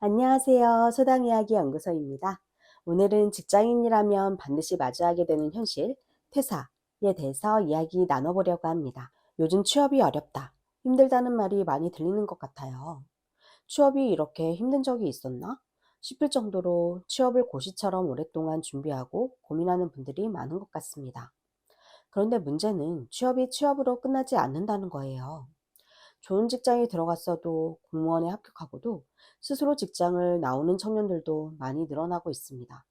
안녕하세요. 소당 이야기 연구소입니다. 오늘은 직장인이라면 반드시 마주하게 되는 현실, 퇴사에 대해서 이야기 나눠보려고 합니다. 요즘 취업이 어렵다, 힘들다는 말이 많이 들리는 것 같아요. 취업이 이렇게 힘든 적이 있었나? 싶을 정도로 취업을 고시처럼 오랫동안 준비하고 고민하는 분들이 많은 것 같습니다. 그런데 문제는 취업이 취업으로 끝나지 않는다는 거예요. 좋은 직장에 들어갔어도 공무원에 합격하고도 스스로 직장을 나오는 청년들도 많이 늘어나고 있습니다.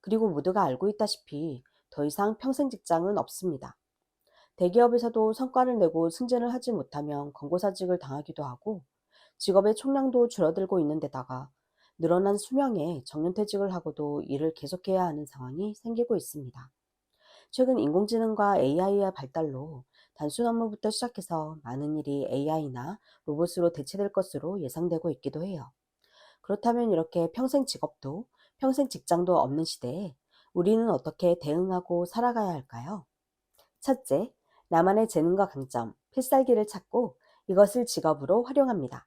그리고 모두가 알고 있다시피 더 이상 평생 직장은 없습니다. 대기업에서도 성과를 내고 승진을 하지 못하면 권고사직을 당하기도 하고 직업의 총량도 줄어들고 있는 데다가 늘어난 수명에 정년퇴직을 하고도 일을 계속해야 하는 상황이 생기고 있습니다. 최근 인공지능과 AI의 발달로 단순 업무부터 시작해서 많은 일이 AI나 로봇으로 대체될 것으로 예상되고 있기도 해요. 그렇다면 이렇게 평생 직업도 평생 직장도 없는 시대에 우리는 어떻게 대응하고 살아가야 할까요? 첫째, 나만의 재능과 강점, 필살기를 찾고 이것을 직업으로 활용합니다.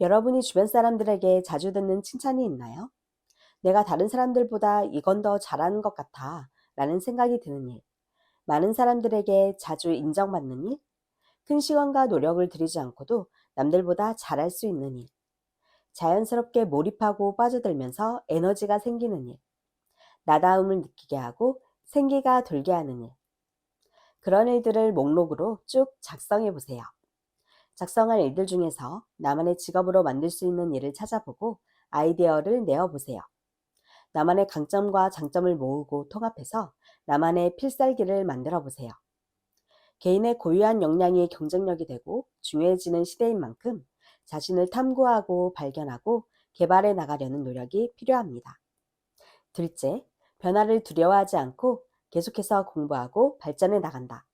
여러분이 주변 사람들에게 자주 듣는 칭찬이 있나요? 내가 다른 사람들보다 이건 더 잘하는 것 같아 라는 생각이 드는 일, 많은 사람들에게 자주 인정받는 일, 큰 시간과 노력을 들이지 않고도 남들보다 잘할 수 있는 일, 자연스럽게 몰입하고 빠져들면서 에너지가 생기는 일, 나다움을 느끼게 하고 생기가 돌게 하는 일. 그런 일들을 목록으로 쭉 작성해 보세요. 작성할 일들 중에서 나만의 직업으로 만들 수 있는 일을 찾아보고 아이디어를 내어 보세요. 나만의 강점과 장점을 모으고 통합해서 나만의 필살기를 만들어 보세요. 개인의 고유한 역량이 경쟁력이 되고 중요해지는 시대인 만큼 자신을 탐구하고 발견하고 개발해 나가려는 노력이 필요합니다. 둘째, 변화를 두려워하지 않고 계속해서 공부하고 발전해 나간다.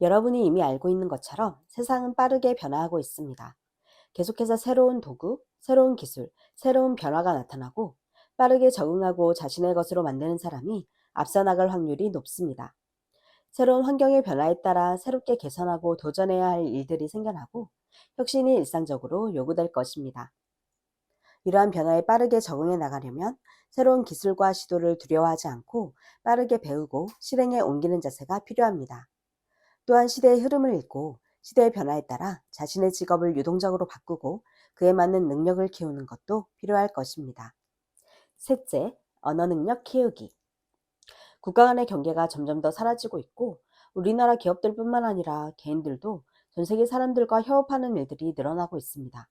여러분이 이미 알고 있는 것처럼 세상은 빠르게 변화하고 있습니다. 계속해서 새로운 도구, 새로운 기술, 새로운 변화가 나타나고 빠르게 적응하고 자신의 것으로 만드는 사람이 앞서 나갈 확률이 높습니다. 새로운 환경의 변화에 따라 새롭게 개선하고 도전해야 할 일들이 생겨나고 혁신이 일상적으로 요구될 것입니다. 이러한 변화에 빠르게 적응해 나가려면 새로운 기술과 시도를 두려워하지 않고 빠르게 배우고 실행에 옮기는 자세가 필요합니다. 또한 시대의 흐름을 읽고 시대의 변화에 따라 자신의 직업을 유동적으로 바꾸고 그에 맞는 능력을 키우는 것도 필요할 것입니다. 셋째, 언어 능력 키우기. 국가 간의 경계가 점점 더 사라지고 있고 우리나라 기업들뿐만 아니라 개인들도 전 세계 사람들과 협업하는 일들이 늘어나고 있습니다.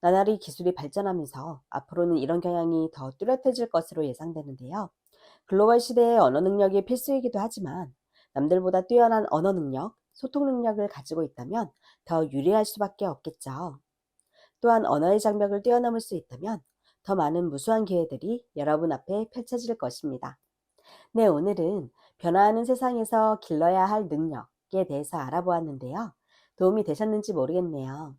나날이 기술이 발전하면서 앞으로는 이런 경향이 더 뚜렷해질 것으로 예상되는데요. 글로벌 시대의 언어 능력이 필수이기도 하지만 남들보다 뛰어난 언어 능력, 소통 능력을 가지고 있다면 더 유리할 수밖에 없겠죠. 또한 언어의 장벽을 뛰어넘을 수 있다면 더 많은 무수한 기회들이 여러분 앞에 펼쳐질 것입니다. 네, 오늘은 변화하는 세상에서 길러야 할 능력에 대해서 알아보았는데요. 도움이 되셨는지 모르겠네요.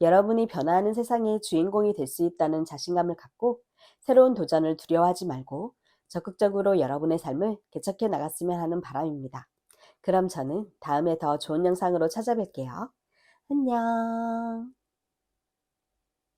여러분이 변화하는 세상의 주인공이 될 수 있다는 자신감을 갖고 새로운 도전을 두려워하지 말고 적극적으로 여러분의 삶을 개척해 나갔으면 하는 바람입니다. 그럼 저는 다음에 더 좋은 영상으로 찾아뵐게요. 안녕.